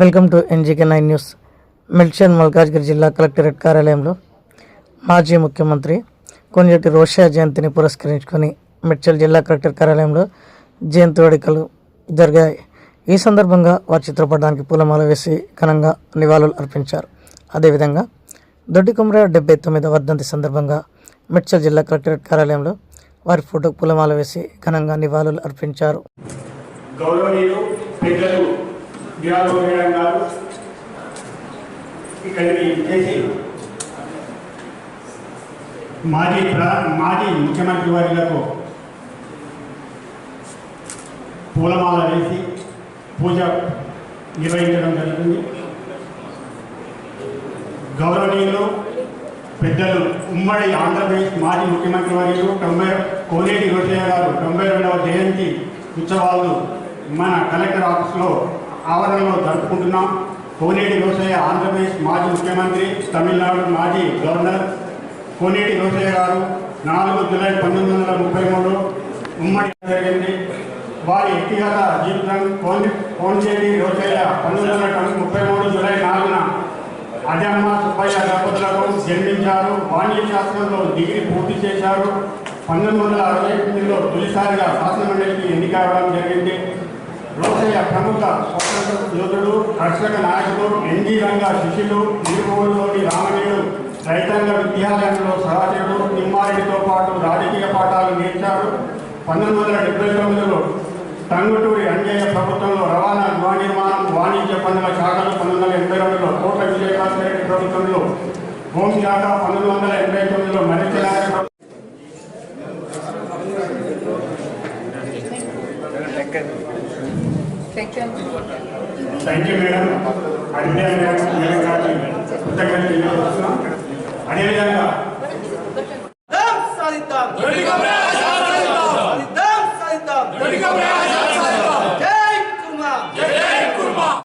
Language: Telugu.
Welcome to NGK nine news. మిల్షన్ Malkajgiri జిల్లా కలెక్టరేట్ కార్యాలయంలో మాజీ ముఖ్యమంత్రి కొంజటి రోషా జయంతిని పురస్కరించుకొని మిడ్చల్ జిల్లా కలెక్టర్ కార్యాలయంలో జయంతి వేడుకలు జరిగాయి. ఈ సందర్భంగా వారి చిత్రపటానికి పూలమాల వేసి ఘనంగా నివాళులు అర్పించారు. అదేవిధంగా దొడ్డికుమ్ర డెబ్బై తొమ్మిదవ వర్ధంతి సందర్భంగా మిడ్చల్ జిల్లా కలెక్టరేట్ కార్యాలయంలో వారి ఫోటోకు పూలమాల వేసి ఘనంగా నివాళులు అర్పించారు. గౌరవనీయులు పెద్దలు విరాజోగడం గారు ఇక్కడికి చేసి మాజీ ప్ర- మాజీ ముఖ్యమంత్రి వారిలకు పూలమాల వేసి పూజ నిర్వహించడం జరుగుతుంది. గౌరవనీయులు పెద్దలు ఉమ్మడి ఆంధ్రప్రదేశ్ మాజీ ముఖ్యమంత్రి వారికి తొంభై కోనేటి రోషయ్య గారు తొంభై రెండవ జయంతి ఉత్సవాలు మన కలెక్టర్ ఆఫీస్లో ఆవరణలో జరుపుకుంటున్నాం. కోనేటి రోషయ్య ఆంధ్రప్రదేశ్ మాజీ ముఖ్యమంత్రి తమిళనాడు మాజీ గవర్నర్ కోనేటి రోషయ్య గారు నాలుగు జూలై పంతొమ్మిది వందల ముప్పై మూడు ఉమ్మడి జరిగింది. వారి వ్యక్తిగత జీవితం కోని కోన్చేటి రోషయ్య పంతొమ్మిది వందల ముప్పై మూడు జూలై నాలుగున అజమ్మ సుబ్బయ్య దంపతులకు జన్మించారు. వాణిజ్య శాస్త్రంలో డిగ్రీ పూర్తి చేశారు. పంతొమ్మిది వందల అరవై ఎనిమిదిలో తొలిసారిగా శాసనమండలికి ఎన్నికవడం జరిగింది. రోసయ్య ప్రముఖ స్వతంత్ర యోధుడు కర్షక నాయకుడు ఎన్జీ రంగ శిష్యులు నిరుపూరులోని రామణీయుడు రైతాంగ విద్యాలయంలో సహచరుడు నిమ్మారెడ్డితో పాటు రాజకీయ పాఠాలు నేర్చారు. పంతొమ్మిది వందల డెబ్బై తొమ్మిదిలో టంగుటూరి అంజయ్య ప్రభుత్వంలో రవాణా గృహ నిర్మాణం వాణిజ్య పన్నుల శాఖలు పంతొమ్మిది వందల ఎనభై రెండులో కోట విజయకాంత్ రెడ్డి ప్రభుత్వంలో హోంశాఖ పంతొమ్మిది వందల ఎనభై తొమ్మిదిలో మరిచి నాయక థ్యాంక్ యూ మేడం అన్య కృతజ్ఞత తెలియజేస్తున్నాం అదేవిధంగా సాధిద్దాం సాధిద్దాం సాధిద్దాం